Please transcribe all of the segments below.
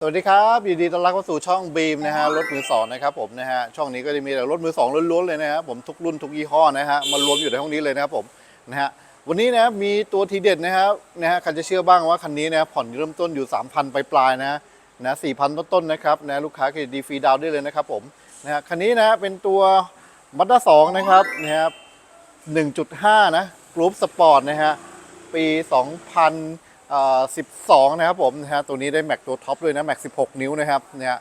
สวัสดีครับยินดีต้อนรับเข้าสู่ช่องบีมนะฮะรถมือสองนะครับผมนะฮะช่องนี้ก็จะมีแต่รถมือสองล้วนๆเลยนะครับผมทุกรุ่นทุกยี่ห้อนะฮะมารวมอยู่ในห้องนี้เลยนะครับผมนะฮะวันนี้นะมีตัวทีเด็ดนะครับนะฮะใครจะเชื่อบ้างว่าคันนี้นะผ่อนเริ่มต้นอยู่ 3,000ปลายๆนะนะ4,000ต้นๆนะครับนะลูกค้าเครดิตดีฟรีดาวน์ได้เลยนะครับผมนะฮะคันนี้นะเป็นตัวมัตด้าสองนะครับนะครับ1.5นะกรุ๊ปสปอร์ตนะฮะปี 12 นะครับผมนะฮะตัวนี้ได้แม็กตัวท็อปด้วยนะแม็ก16 นิ้วนะครับเนี่ย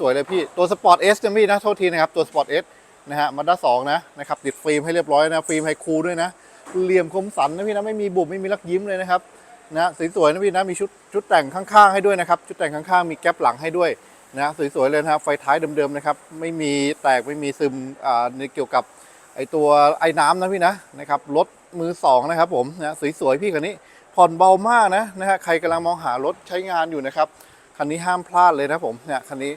สวยๆเลยพี่ตัวสปอร์ตเอสนะพี่นะโทษทีนะครับตัวสปอร์ตเอสนะฮะมาด้าสองนะนะครับติดฟิล์มให้เรียบร้อยนะฟิล์มไฮคูลด้วยนะเหลี่ยมคมสันนะพี่นะไม่มีบุบไม่มีลักยิ้มเลยนะครับนะสวยๆนะพี่นะมีชุดชุดแต่งข้างๆให้ด้วยนะครับชุดแต่งข้างๆมีแก๊ปหลังให้ด้วยนะสวยๆเลยนะครับไฟท้ายเดิมๆนะครับไม่มีแตกไม่มีซึมอ่าในเกี่ยวกับไอตัวไอ้น้ำนะพี่นะนะครับรถมือสองนะครับผมนะสวยๆพี่คันนี้ ผ่อนเบามากนะนะฮะใครกำลังมองหารถใช้งานอยู่นะครับคันนี้ห้ามพลาดเลยนะผมเนี่ยคันนี้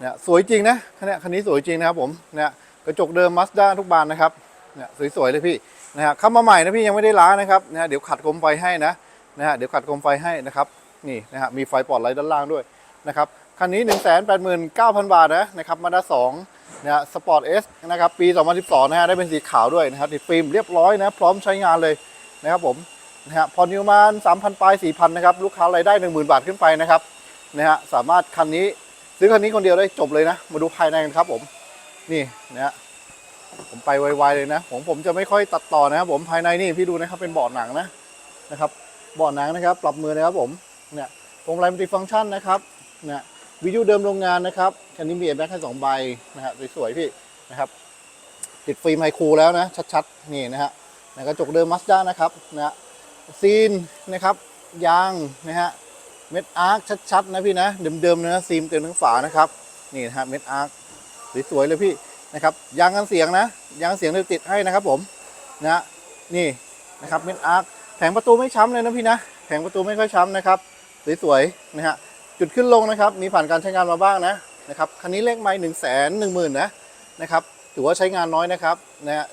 เนี่ยสวยจริงนะคันนี้คันนี้สวยจริงนะครับผมเนี่ยกระจกเดิมมาสด้าทุกบานนะครับเนี่ยสวยๆเลยพี่นะฮะเข้ามาใหม่นะพี่ยังไม่ได้ล้างนะครับนะฮะเดี๋ยวขัดโคมไฟให้นะนะฮะเดี๋ยวขัดโคมไฟให้นะครับนี่นะฮะมีไฟปลอดไลท์ด้านล่างด้วยนะครับคันนี้ 1 8 9 0 0 0 บาทนะนะครับมาด้าสองนะฮะสปอร์ตเอสนะครับปี 2012 นะฮะได้เป็นสีขาวด้วยนะครับติดฟิล์มเรียบร้อยนะพร้อมใช้งานเลยนะครับผม นะฮะพอนิวมาน3,000ปลาย4,000นะครับลูกค้ารายได้10,000บาทขึ้นไปนะครับนะฮะสามารถคันนี้ซื้อคันนี้คนเดียวได้จบเลยนะ มาดูภายในกันครับผมนี่นะฮะผมไปไวๆเลยนะผมผมจะไม่ค่อยตัดต่อนะครับ ผมภายในนี่พี่ดูนะครับเป็นเบาะหนังนะนะครับเบาะหนังนะครับ ปรับมือนะครับผมเนี่ยพวงมาลัยมัลติฟังก์ชันนะครับเนี่ยวิดีโอเดิมโรงงานนะครับคันนี้มีแอร์แบ็กให้สองใบนะฮะสวยๆพี่นะครับ ติดฟิล์มไฮคูลแล้วนะ ชัดๆ นี่นะฮะนะกระจกเดิมมาสด้านะครับนะฮะ ซีนนะครับยางนะฮะเม็ดอาร์คชัดๆนะพี่นะเดิมๆนะซีมเต็มทั้งฝานะครับนี่นะฮะเม็ดอาร์คสวยๆเลยพี่นะครับยางกันเสียงนะยางเสียงเราติดให้นะครับผมนะฮะนี่นะครับเม็ดอาร์คแผงประตูไม่ช้ำเลยนะพี่นะแผงประตูไม่ค่อยช้ำนะครับสวยๆนะฮะจุดขึ้นลงนะครับมีผ่านการใช้งานมาบ้างนะนะครับคันนี้เลขไม่หนึ่งแสนหนึ่งหมื่นนะนะครับถือว่าใช้งานน้อยนะครับนะฮะ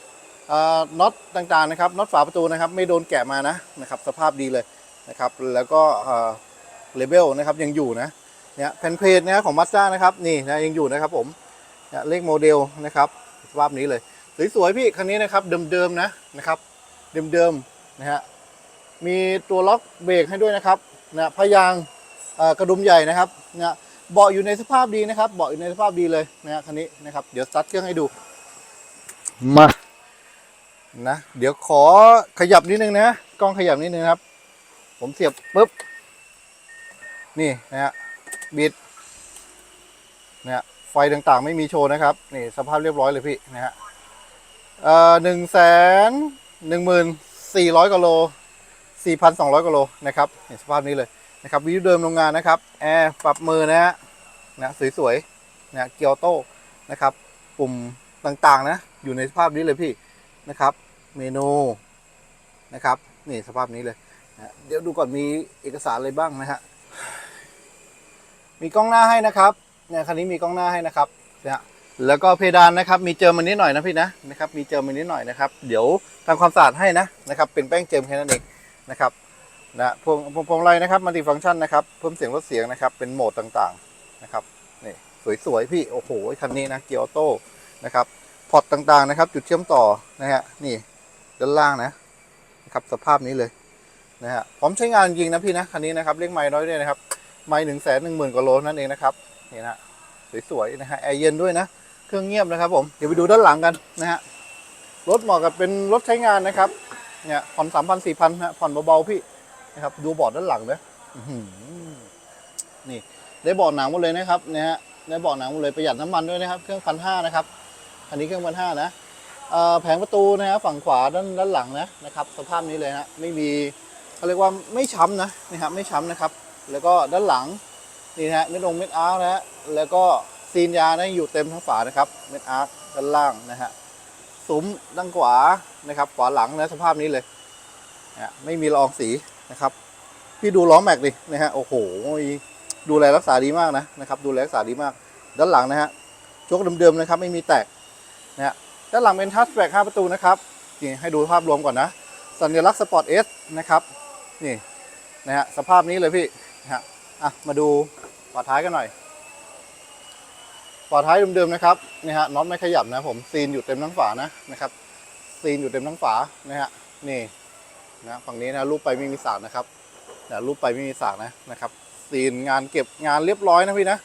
น็อตต่างๆนะครับน็อตฝาประตูนะครับไม่โดนแกะมานะนะครับสภาพดีเลยนะครับแล้วก็เลเบลนะครับยังอยู่นะเนี่ยแผ่นเพจนะของมาสด้านะครับนี่นะยังอยู่นะครับผมเนี่ยเลขโมเดลนะครับสภาพนี้เลยสวยๆพี่คันนี้นะครับเดิมๆนะนะครับเดิมๆนะฮะมีตัวล็อกเบรกให้ด้วยนะครับนะพยางกระดุมใหญ่นะครับนะเบาะอยู่ในสภาพดีนะครับเบาะอยู่ในสภาพดีเลยนะฮะคันนี้นะครับเดี๋ยวสตาร์ทเครื่องให้ดูมา นะ เดี๋ยวขอขยับนิดนึงนะกล้องขยับนิดนึงครับ ผมเสียบปุ๊บ นี่นะฮะบิดนะฮะไฟต่างๆ ไม่มีโชว์นะครับ นี่สภาพเรียบร้อยเลยพี่นะฮะเอ่อหนึ่งแสนหนึ่งหมื่นสี่ร้อยกิโลสี่พันสองร้อยกิโลนะครับนี่สภาพนี้เลยนะครับวิวเดิมโรงงานนะครับแอร์ปรับมือนะฮะนะสวยๆนะเกียวโต้นะครับ ปุ่มต่างๆนะ อยู่ในสภาพนี้เลยพี่นะครับ เมนูนะครับนี่สภาพนี้เลยนะเดี๋ยวดูก่อนมีเอกสารอะไรบ้างนะฮะมีกล้องหน้าให้นะครับเนี่ยคันนี้มีกล้องหน้าให้นะครับนะแล้วก็เพดานนะครับ มีเจิมมันนิดหน่อยนะพี่นะนะครับ มีเจิมมันนิดหน่อยนะครับ เดี๋ยวทำความสะอาดให้นะนะครับ เป็นแป้งเจิมแค่นั้นเองนะครับนะพวงพวงพวงไรนะครับมัลติฟังก์ชันนะครับเพิ่มเสียงลดเสียงนะครับ เป็นโหมดต่างๆนะครับนี่สวยๆพี่โอ้โหคันนี้นะเกียร์ออโต้นะครับพอร์ตต่างๆนะครับ จุดเชื่อมต่อนะฮะนี่ ด้านล่างนะนะครับสภาพนี้เลยนะฮะพร้อมใช้งานจริงนะพี่นะคันนี้นะครับเลขไม้น้อยด้วยนะครับไม้หนึ่งแสนหนึ่งหมื่นกว่าโลนั่นเองนะครับนี่นะสวยๆนะฮะแอร์เย็นด้วยนะเครื่องเงียบนะครับผมเดี๋ยวไปดูด้านหลังกันนะฮะรถเหมาะกับเป็นรถใช้งานนะครับเนี่ยผ่อนสามพันสี่พันฮะผ่อนเบาๆพี่นะครับดูเบาะด้านหลังนะนี่ได้เบาะหนังหมดเลยนะครับเนี่ยฮะได้เบาะหนังหมดเลยประหยัดน้ำมันด้วยนะครับ เครื่องพันห้านะครับอันนี้เครื่องพันห้านะ แผงประตูนะฮะฝั่งขวาด้านด้านหลังนะนะครับ สภาพนี้เลยฮะไม่มีเขาเรียกว่าไม่ช้ำนะนี่ฮะไม่ช้ำนะครับ แล้วก็ด้านหลังนี่ฮะเม็ดลงเม็ดอาร์นะฮะแล้วก็ซีนยานะอยู่เต็มทั้งฝานะครับเม็ดอาร์ด้านล่างนะฮะซุ้มด้านขวานะครับขวาหลังนะสภาพนี้เลยนะไม่มีละองสีนะครับ พี่ดูล้อแม็กดินะฮะโอ้โหดูแลรักษาดีมากนะนะครับ ดูแลรักษาดีมาก ด้านหลังนะฮะชคเดิมๆนะครับ ไม่มีแตกนะฮะ ด้านหลังเป็นทัชแบ็ก5ประตูนะครับนี่ให้ดูภาพรวมก่อนนะ สัญลักษณ์สปอร์ตเอสนะครับนี่นะฮะสภาพนี้เลยพี่นะฮะอะมาดูฝาท้ายกันหน่อยฝาท้ายเดิมๆนะครับนี่ฮะน็อตไม่ขยับนะผมซีนอยู่เต็มทั้งฝานะนะครับซีนอยู่เต็มทั้งฝานะฮะนี่นะฝั่งนี้นะรูปไปไม่มีสากนะครับนะรูปไปไม่มีสากนะนะครับซีนงานเก็บงานเรียบร้อยนะพี่นะ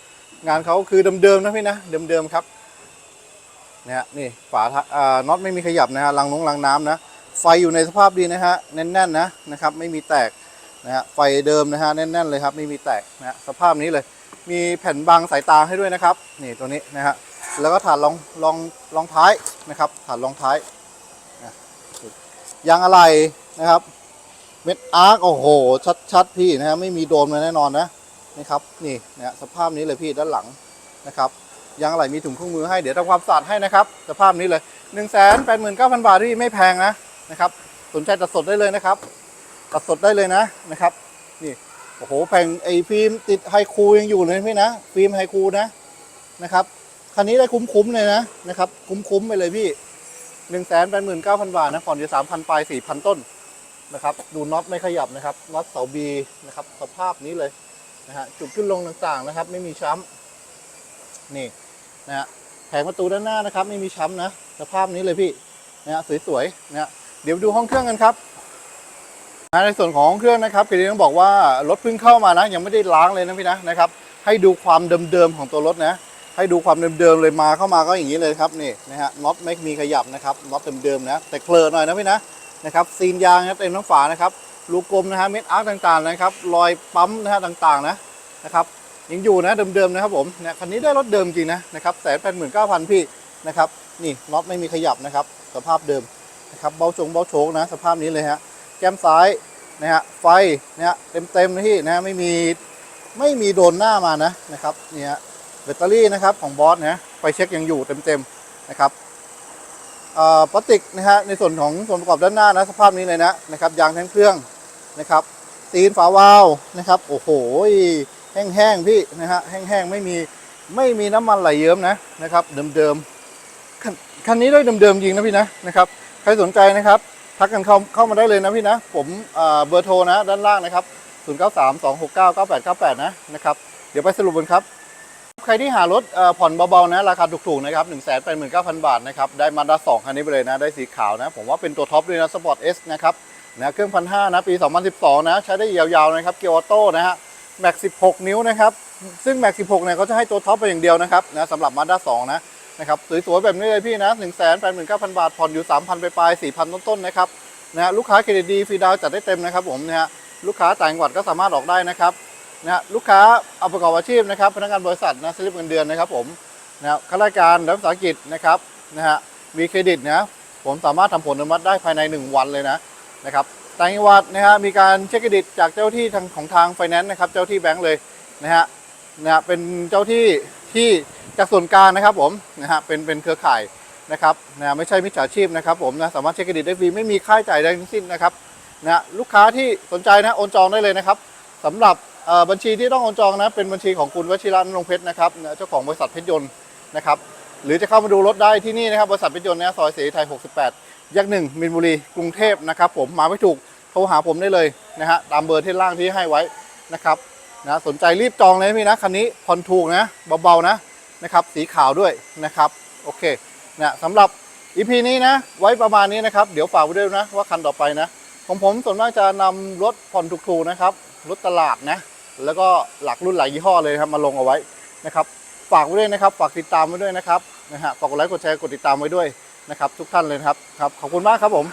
งานเขาคือเดิมๆนะพี่นะเดิมๆครับ นะฮะนี่ฝาท้ายอ่าน็อตไม่มีขยับนะฮะรังนงรังน้ำนะ ไฟอยู่ในสภาพดีนะฮะแน่นๆนะนะครับไม่มีแตกนะฮะไฟเดิมนะฮะแน่น ๆ เลยครับไม่มีแตกนะฮะสภาพนี้เลย มีแผ่นบังสายตาให้ด้วยนะครับ นี่ตัวนี้นะฮะแล้วก็ถาดรองรองรองท้ายนะครับถาดรองท้ายยางอะไรนะครับเม็ดอาร์คโอ้โห ชัด ๆ พี่นะฮะไม่มีโดนมาแน่นอนนะนะครับนี่นะฮะสภาพนี้เลยพี่ด้านหลังนะครับ ยางอะไรมีถุงเครื่องมือให้เดี๋ยวทำความสะอาดให้นะครับสภาพนี้เลย1นึ่งแสนแปดหมื่นเก้าพันบาทที่ไม่แพงนะนะครับสนใจตัดสดได้เลยนะครับ ตัดสดได้เลยนะนะครับนี่โอ้โหแผ่นไอฟิล์มติดไฮคูยังอยู่เลยพี่นะฟิล์มไฮคูนะนะครับคันนี้ได้คุ้มๆเลยนะนะครับคุ้มๆไปเลยพี่หนึ่งแสนแปดหมื่นเก้าพันบาทนะผ่อนอยู่สามพันปลายสี่พันต้นนะครับดูน็อตไม่ขยับนะครับน็อตเสาบีนะครับสภาพนี้เลยนะฮะจุดขึ้นลงต่างๆนะครับ ไม่มีช้ำ นี่นะฮะแผงประตูด้านหน้านะครับไม่มีช้ำนะสภาพนี้เลยพี่นะฮะสวยๆนะฮะเดี๋ยวดูห้องเครื่องกันครับในส่วนของเครื่องนะครับคือต้องบอกว่ารถเพิ่งเข้ามานะ ยังไม่ได้ล้างเลยนะพี่นะนะครับ ให้ดูความเดิมๆของตัวรถนะ ให้ดูความเดิมๆเลยมาเข้ามาก็อย่างนี้เลยครับนี่นะฮะน็อตไม่มีขยับนะครับน็อตเดิมๆนะ แต่เคลอหน่อยนะพี่นะนะครับซีนยางนะเต็มทั้งฝานะครับลูกกลมนะฮะเม็ดอาร์คต่างๆนะครับ รอยปั๊มนะฮะต่างๆนะนะครับ ยังอยู่นะเดิมๆนะครับผมเนี่ยคันนี้ได้รถเดิมจริงนะนะครับแสนแปดหมื่นเก้าพันพี่นะครับนี่น็อตไม่มีขยับนะครับสภาพเดิมนะครับเบาชงเบาโชกนะสภาพนี้เลยฮะแก้มซ้ายนะฮะไฟนะฮะเต็มเต็มๆนะพี่นะไม่มีไม่มีโดนหน้ามานะนะครับเนี่ยฮะแบตเตอรี่นะครับของบอสนะไฟเช็คยังอยู่เต็มเต็มๆนะครับอ่าพลาสติกนะฮะในส่วนของส่วนประกอบด้านหน้านะสภาพนี้เลยนะนะครับยางแท่งเครื่องนะครับตีนฝาวาล์วนะครับโอ้โห แห้งๆพี่นะฮะแห้งๆไม่มีไม่มีน้ำมันไหลเยิ้มนะนะครับเดิมๆคันนี้ด้วยเดิมๆจริงนะพี่นะนะครับใครสนใจนะครับทักกันเข้าเข้ามาได้เลยนะพี่นะ ผมเบอร์โทรนะด้านล่างนะครับ 0 9 3 2 6 9 9 8 9 8 นะนะครับเดี๋ยวไปสรุปกันครับใครที่หารถผ่อนเบาๆนะราคาถูกๆนะครับ 1 8 9 0 0 0 บาทนะครับได้มาด้า2คันนี้ไปเลยนะ ได้สีขาวนะ ผมว่าเป็นตัวท็อปด้วยนะสปอร์ตเอสนะครับนะเครื่องพันห้านะ ปี 2012 นะ ใช้ได้ยาวๆนะครับ เกียร์ออโต้นะฮะ แม็ก16 นิ้วนะครับ ซึ่งแม็ก16เนี่ยเขาจะให้ตัวท็อปไปอย่างเดียวนะครับนะสำหรับมาด้า2นะนะครับสวยๆแบบนี้เลยพี่นะ1 8 9 0 0 0 บาท ผ่อนอยู่ 3,000 ไปปลาย4,000 ต้นๆนะครับนะฮะลูกค้าเครดิตดีฟรีดาวจัดได้เต็มนะครับผมนะฮะลูกค้าต่างจังหวัดก็สามารถออกได้นะครับนะฮะลูกค้าเอาประกอบอาชีพนะครับพนักงานบริษัทนะสลิปเงินเดือนนะครับผมนะฮะข้าราชการรัฐวิสาหกิจนะครับนะฮะมีเครดิตนะผมสามารถทำผลอนุมัติได้ภายใน 1 วันเลยนะนะครับ ต่างจังหวัดนะฮะมีการเช็คเครดิตจากเจ้าที่ทางของทางไฟแนนซ์นะครับ เจ้าที่แบงก์เลยนะฮะนะฮะเป็นเจ้าที่ที่จากส่วนกลางนะครับผมนะฮะเป็นเป็นเครือข่ายนะครับนะไม่ใช่มิจฉาชีพนะครับผมนะสามารถเช็คเครดิตได้ฟรีไม่มีค่าใช้จ่ายใดทั้งสิ้นนะครับนะลูกค้าที่สนใจนะโอนจองได้เลยนะครับสำหรับเอ่อบัญชีที่ต้องโอนจองนะเป็นบัญชีของคุณวชิระนรงเพชรนะครับเจ้าของบริษัทเพชรยนต์นะครับหรือจะเข้ามาดูรถได้ที่นี่นะครับบริษัทเพชรยนต์นะซอยเสรีไทย 68ยักษ์หนึ่งมินบุรีกรุงเทพนะครับผมมาไม่ถูก โทรหาผมได้เลยนะฮะตามเบอร์ที่ล่างที่ให้ไว้นะครับนะสนใจรีบจองเลยพี่นะคันนี้ผ่อนถูกนะเบาๆนะนะครับสีขาวด้วยนะครับโอเคนะสำหรับ EP นี้นะไว้ประมาณนี้นะครับ เดี๋ยวฝากไว้ด้วยนะว่าคันต่อไปนะของผมส่วนมากจะนำรถผ่อนถูกๆนะครับรถตลาดนะแล้วก็หลักรุ่นหลายยี่ห้อเลยครับมาลงเอาไว้นะครับฝากไว้ด้วยนะครับ ฝากติดตามไว้ด้วยนะครับนะฮะฝากกดไลค์กดแชร์กดติดตามไว้ด้วยนะครับ ทุกท่านเลยครับครับขอบคุณมากครับผม